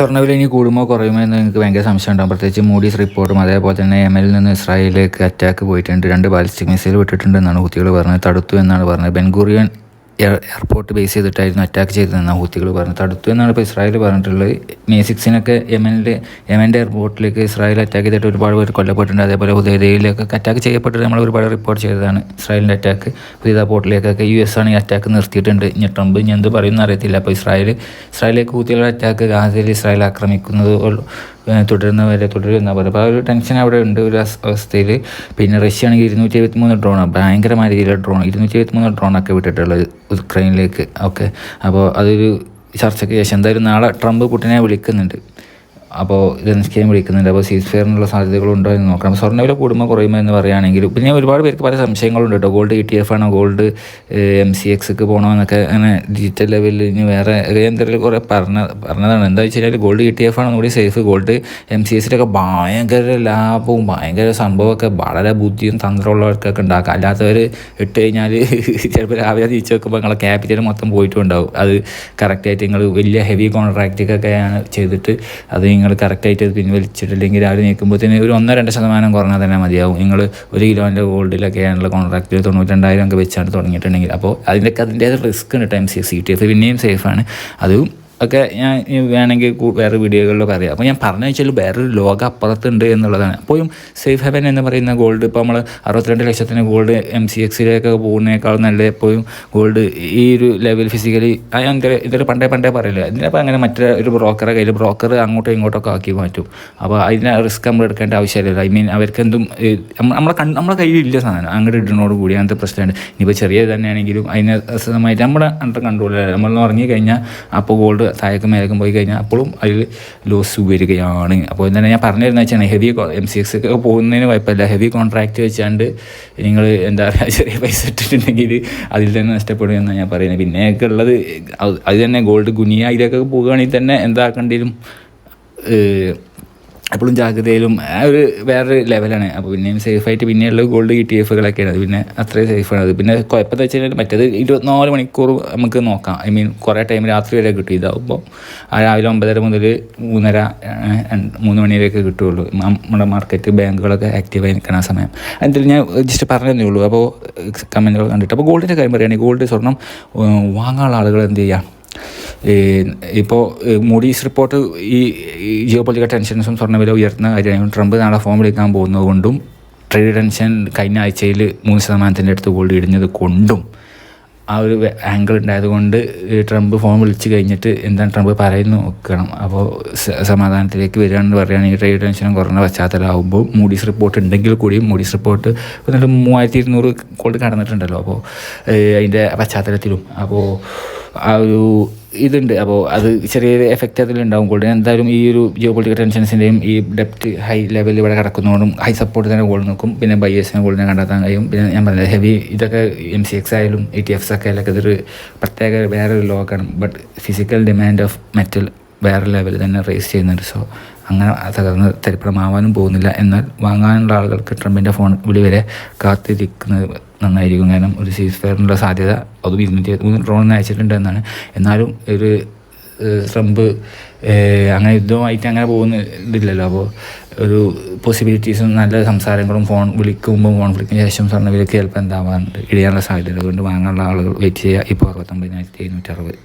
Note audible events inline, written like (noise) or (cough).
സ്വർണവില ഇനി കൂടുമോ കുറയുമോ എന്ന് നിങ്ങൾക്ക് ഭയങ്കര സംശയം ഉണ്ടാകും പ്രത്യേകിച്ച് മൂഡീസ് റിപ്പോർട്ടും അതേപോലെ തന്നെ എമ്മിൽ നിന്ന് ഇസ്രായേലിലേക്ക് അറ്റാക്ക് പോയിട്ടുണ്ട്. രണ്ട് ബാലിസ്റ്റിക് മിസൈൽ വിട്ടിട്ടുണ്ട് എന്നാണ് കുത്തികൾ പറഞ്ഞത്. തടുത്തു എന്നാണ് പറഞ്ഞത്. ബെൻഗൂറിയൻ എയർപോർട്ട് ബേസ് ചെയ്തിട്ടായിരുന്നു അറ്റാക്ക് ചെയ്തതെന്നാണ് ഹൂത്തികൾ പറഞ്ഞത്. തടുത്തു എന്നാണ് ഇപ്പോൾ ഇസ്രായേൽ പറഞ്ഞിട്ടുള്ളത്. മെയ് സിക്സിനൊക്കെ യമനിൽ യമന്റെ എയർപോർട്ടിലേക്ക് ഇസ്രായേൽ അറ്റാക്ക് ചെയ്തിട്ട് ഒരുപാട് പേര് കൊല്ലപ്പെട്ടിട്ടുണ്ട്. അതേപോലെ ഹുദൈദയിലൊക്കെ അറ്റാക്ക് ചെയ്യപ്പെട്ടിട്ട് നമ്മൾ ഒരുപാട് റിപ്പോർട്ട് ചെയ്തതാണ് ഇസ്രായേലിന്റെ അറ്റാക്ക് ഹുദൈദ പോർട്ടിലേക്കൊക്കെ യു എസ് ആണ് ഈ അറ്റാക്ക് നിർത്തിയിട്ടുണ്ട്. ഇനി ട്രംപ് ഇനി എന്ത് പറയുമെന്ന് അറിയത്തില്ല. അപ്പോൾ ഇസ്രായേൽ ഇസ്രായേലിലേക്ക് ഹൂത്തികളുടെ അറ്റാക്ക് ഗാസയിൽ ഇസ്രായേൽ ആക്രമിക്കുന്നത് തുടരുന്നവരെ തുടരുന്ന പോലെ അപ്പോൾ ആ ഒരു ടെൻഷൻ അവിടെ ഉണ്ട് ഒരു അവസ്- അവസ്ഥയിൽ പിന്നെ റഷ്യ ആണെങ്കിൽ ഇരുന്നൂറ്റി എഴുപത്തി മൂന്ന് ഡ്രോൺ ഭയങ്കരമായ രീതിയിലുള്ള ഡ്രോൺ ഇരുന്നൂറ്റി എഴുപത്തി മൂന്ന് ഡ്രോണൊക്കെ വിട്ടിട്ടുള്ളത് ഉക്രൈനിലേക്ക് ഓക്കെ അപ്പോൾ അതൊരു ചർച്ചയ്ക്ക് ശേഷം. എന്തായാലും നാളെ ട്രംപ് പുട്ടിനെ വിളിക്കുന്നുണ്ട്. അപ്പോൾ ഇതെനിക്ക് വിളിക്കുന്നുണ്ട്? അപ്പോൾ സീസ് ഫെയറിനുള്ള സാധ്യതകളുണ്ടോ എന്ന് നോക്കണം. സ്വർണവില കൂടുമ്പോൾ കുറയുമോ എന്ന് പറയുകയാണെങ്കിൽ പിന്നെ ഒരുപാട് പേർക്ക് പല സംശയങ്ങളുണ്ട് കേട്ടോ. ഗോൾഡ് ഇ ടി എഫ് ആണോ? ഗോൾഡ് എം സി എക്സ്ക്ക് പോകണോ എന്നൊക്കെ അങ്ങനെ ഡിജിറ്റൽ ലെവലിൽ ഇനി വേറെ എന്തെങ്കിലും കുറേ പറഞ്ഞ പറഞ്ഞതാണ്. എന്താ വെച്ച് കഴിഞ്ഞാൽ ഗോൾഡ് ഇ ടി എഫ് ആണ്? കൂടി സേഫ് ഗോൾഡ് എം സി എസിലൊക്കെ ഭയങ്കര ലാഭവും ഭയങ്കര സംഭവമൊക്കെ വളരെ ബുദ്ധിയും തന്ത്രമുള്ളവർക്കൊക്കെ ഉണ്ടാക്കാം അല്ലാത്തവർ ഇട്ട് കഴിഞ്ഞാൽ (laughs) ചിലപ്പോൾ രാവിലെ തിരിച്ചു വെക്കുമ്പോൾ നിങ്ങളെ ക്യാപിറ്റൽ മൊത്തം പോയിട്ടുണ്ടാവും. അത് കറക്റ്റായിട്ട് നിങ്ങൾ വലിയ ഹെവി കോൺട്രാക്റ്റൊക്കെയാണ് ചെയ്തിട്ട് അത് നിങ്ങൾ കറക്റ്റായിട്ട് അത് പിൻവലിച്ചിട്ടില്ലെങ്കിൽ രാവിലെ നീക്കുമ്പോഴത്തേന് ഒരു ഒന്നോ രണ്ട് ശതമാനം കുറഞ്ഞാൽ തന്നെ മതിയാവും. നിങ്ങൾ ഒരു കിലോന്റെ ഗോൾഡിലൊക്കെയാണുള്ള കോൺട്രാക്റ്റിൽ തൊണ്ണൂറ്റി രണ്ടായിരം ഒക്കെ വെച്ചാണ് തുടങ്ങിയിട്ടുണ്ടെങ്കിൽ. അപ്പോൾ അതിന്റെയൊക്കെ അതിന്റേത് റിസ്ക് ഉണ്ട്. Time C C T F പിന്നെയും സേഫാണ് അതും ഒക്കെ ഞാൻ വേണമെങ്കിൽ വേറെ വീഡിയോകളിൽ പറയാം അപ്പോൾ ഞാൻ പറഞ്ഞു വെച്ചാൽ വേറൊരു ലോകം അപ്പുറത്തുണ്ട് എന്നുള്ളതാണ്. അപ്പോഴും സേഫ് ഹെവൻ എന്ന് പറയുന്ന ഗോൾഡ് ഇപ്പോൾ നമ്മൾ അറുപത്തിരണ്ട് ലക്ഷത്തിന് ഗോൾഡ് എം സി എക്സിലേക്കൊക്കെ പോകുന്നതിനേക്കാൾ നല്ല എപ്പോഴും ഗോൾഡ് ഈ ഒരു ലെവൽ ഫിസിക്കലി അങ്ങനെ ഇതൊരു പണ്ടേ പണ്ടേ പറയില്ല? ഇതിനപ്പോൾ അങ്ങനെ മറ്റേ ഒരു ബ്രോക്കറെ കയ്യിൽ ബ്രോക്കർ അങ്ങോട്ടും ഇങ്ങോട്ടൊക്കെ ആക്കി മാറ്റും. അപ്പോൾ അതിന് റിസ്ക് നമ്മൾ എടുക്കേണ്ട ആവശ്യമില്ല ഐ മീൻ അവർക്ക് എന്തും നമ്മളെ കൺ നമ്മളെ കയ്യിലില്ല സാധനം. അങ്ങോട്ട് ഇടുന്നതോട് കൂടി അങ്ങനത്തെ പ്രശ്നമുണ്ട്. ഇനിയിപ്പോൾ ചെറിയ തന്നെയാണെങ്കിലും അതിന് അസുഖമായിട്ട് നമ്മുടെ അണ്ടർ കൺട്രോളിൽ നമ്മൾ ഉറങ്ങി കഴിഞ്ഞാൽ അപ്പോൾ ഗോൾഡ് താഴേക്കും മേലേക്കും പോയി കഴിഞ്ഞാൽ അപ്പോഴും അതിൽ ലോസ് വരികയാണ്. അപ്പോൾ തന്നെ ഞാൻ പറഞ്ഞു തരുന്ന വെച്ചാൽ ഹെവി എം സി എക്സ് ഒക്കെ പോകുന്നതിന് കുഴപ്പമില്ല. ഹെവി കോൺട്രാക്റ്റ് വെച്ചാണ്ട് നിങ്ങൾ എന്താ പറയുക ചെറിയ പൈസ ഇട്ടിട്ടുണ്ടെങ്കിൽ അതിൽ തന്നെ നഷ്ടപ്പെടും എന്നാണ് ഞാൻ പറയുന്നത്. പിന്നെയൊക്കെ ഉള്ളത് അത് തന്നെ ഗോൾഡ് ഗുനിയ ഇതിലൊക്കെ പോകുകയാണെങ്കിൽ തന്നെ എന്താക്കേണ്ടിയും എപ്പോഴും ജാഗ്രതയിലും ആ ഒരു വേറൊരു ലെവലാണ് അപ്പോൾ പിന്നെയും സേഫായിട്ട് പിന്നെയുള്ള ഗോൾഡ് ഇ ടി എഫുകളൊക്കെയാണ് അത് പിന്നെ അത്രയും സേഫാണ് അത് പിന്നെ കുഴപ്പമെന്ന് വെച്ച് കഴിഞ്ഞാൽ മറ്റേത് ഇരുപത്തിനാല് മണിക്കൂർ നമുക്ക് നോക്കാം. ഐ മീൻ കുറേ ടൈം രാത്രി വരെ കിട്ടും. ഇതാവുമ്പോൾ ആ രാവിലെ ഒമ്പതര മുതൽ മൂന്നര മൂന്ന് മണിവരെയൊക്കെ കിട്ടുകയുള്ളൂ നമ്മുടെ മാർക്കറ്റ് ബാങ്കുകളൊക്കെ ആക്റ്റീവായി നിൽക്കുന്ന സമയം. എന്തായാലും ഞാൻ ജസ്റ്റ് പറഞ്ഞതേ ഉള്ളൂ. അപ്പോൾ കമന്റുകൾ കണ്ടിട്ട്. അപ്പോൾ ഗോൾഡിന്റെ കാര്യം പറയുകയാണെങ്കിൽ ഗോൾഡ് സ്വർണം വാങ്ങാനുള്ള ആളുകൾ എന്ത് ചെയ്യുക ഇപ്പോൾ മൂഡീസ് റിപ്പോർട്ട് ഈ ജിയോ പൊളിറ്റിക്കൽ ടെൻഷൻസും സ്വർണവില ഉയർത്തുന്ന കാര്യമാണ് ട്രംപ് നാളെ ഫോം വിളിക്കാൻ പോകുന്നതുകൊണ്ടും ട്രേഡ് ടെൻഷൻ കഴിഞ്ഞ ആഴ്ചയിൽ മൂന്ന് ശതമാനത്തിന്റെ അടുത്ത് ഗോൾഡ് ഇടിഞ്ഞത് കൊണ്ടും ആ ഒരു ആംഗിൾ ഉണ്ടായതുകൊണ്ട് ട്രംപ് ഫോൺ വിളിച്ച് കഴിഞ്ഞിട്ട് എന്താണ് ട്രംപ് പറയുന്നു നോക്കണം. അപ്പോൾ സമാധാനത്തിലേക്ക് വരികയാണെന്ന് പറയുകയാണെങ്കിൽ ട്രേഡ് ടെൻഷനും കുറഞ്ഞ പശ്ചാത്തലമാകുമ്പോൾ മൂഡീസ് റിപ്പോർട്ട് ഉണ്ടെങ്കിൽ കൂടിയും മൂഡീസ് റിപ്പോർട്ട് എന്നിട്ട് മൂവായിരത്തി ഇരുന്നൂറ് ഗോൾഡ് കടന്നിട്ടുണ്ടല്ലോ അപ്പോൾ അതിന്റെ പശ്ചാത്തലത്തിലും. അപ്പോൾ ആ ഒരു ഇതുണ്ട്. അപ്പോൾ അത് ചെറിയൊരു എഫക്റ്റ് അതിൽ ഉണ്ടാവും. ഗോൾഡ് എന്തായാലും ഈ ഒരു ജിയോ പൊളിറ്റിക്കൽ ടെൻഷൻസിന്റെയും ഈ ഡെപ്റ്റ് ഹൈ ലെവലിൽ ഇവിടെ കിടക്കുന്നതുകൊണ്ടും ഹൈ സപ്പോർട്ട് തന്നെ ഗോൾഡ് നോക്കും പിന്നെ ബയേഴ്സിനെ ഗോൾഡിനെ കണ്ടെത്താൻ കഴിയും. പിന്നെ ഞാൻ പറഞ്ഞത് ഹെവി ഇതൊക്കെ എം സി എക്സ് ആയാലും ഇ ടി എഫ്സ് ഒക്കെ ആയാലും ഇതൊരു പ്രത്യേക വേറൊരു ലോക്കാണ് but physical demand of metal വേറെ ലെവലിൽ തന്നെ റേസ് ചെയ്യുന്നുണ്ട്. സോ അങ്ങനെ തകർന്ന് തരിപ്പണമാവാനും പോകുന്നില്ല. എന്നാൽ വാങ്ങാനുള്ള ആളുകൾക്ക് ട്രംപിന്റെ ഫോൺ വിളി വരെ കാത്തിരിക്കുന്നത് നന്നായിരിക്കും. കാരണം ഒരു സീസ് ഫെയറിനുള്ള സാധ്യത അതും ഇരുന്നൂറ്റി മൂന്ന് ഡ്രോൺ അയച്ചിട്ടുണ്ട് എന്നാണ്. എന്നാലും ഒരു ട്രംപ് അങ്ങനെ യുദ്ധമായിട്ട് അങ്ങനെ പോകുന്നില്ലല്ലോ. അപ്പോൾ ഒരു പോസിബിലിറ്റീസും നല്ല സംസാരങ്ങളും ഫോൺ വിളിക്കുമ്പോൾ ഫോൺ വിളിക്കുന്ന ശേഷം സ്വർണ വിലക്ക് ചിലപ്പോൾ എന്താവാറുണ്ട് ഇടിയാനുള്ള സാധ്യത. അതുകൊണ്ട് വാങ്ങാനുള്ള ആളുകൾ വെയിറ്റ് ചെയ്യുക. ഇപ്പോൾ അറുപത്തൊമ്പതിനായിരത്തി എഴുന്നൂറ്റി അറുപത്.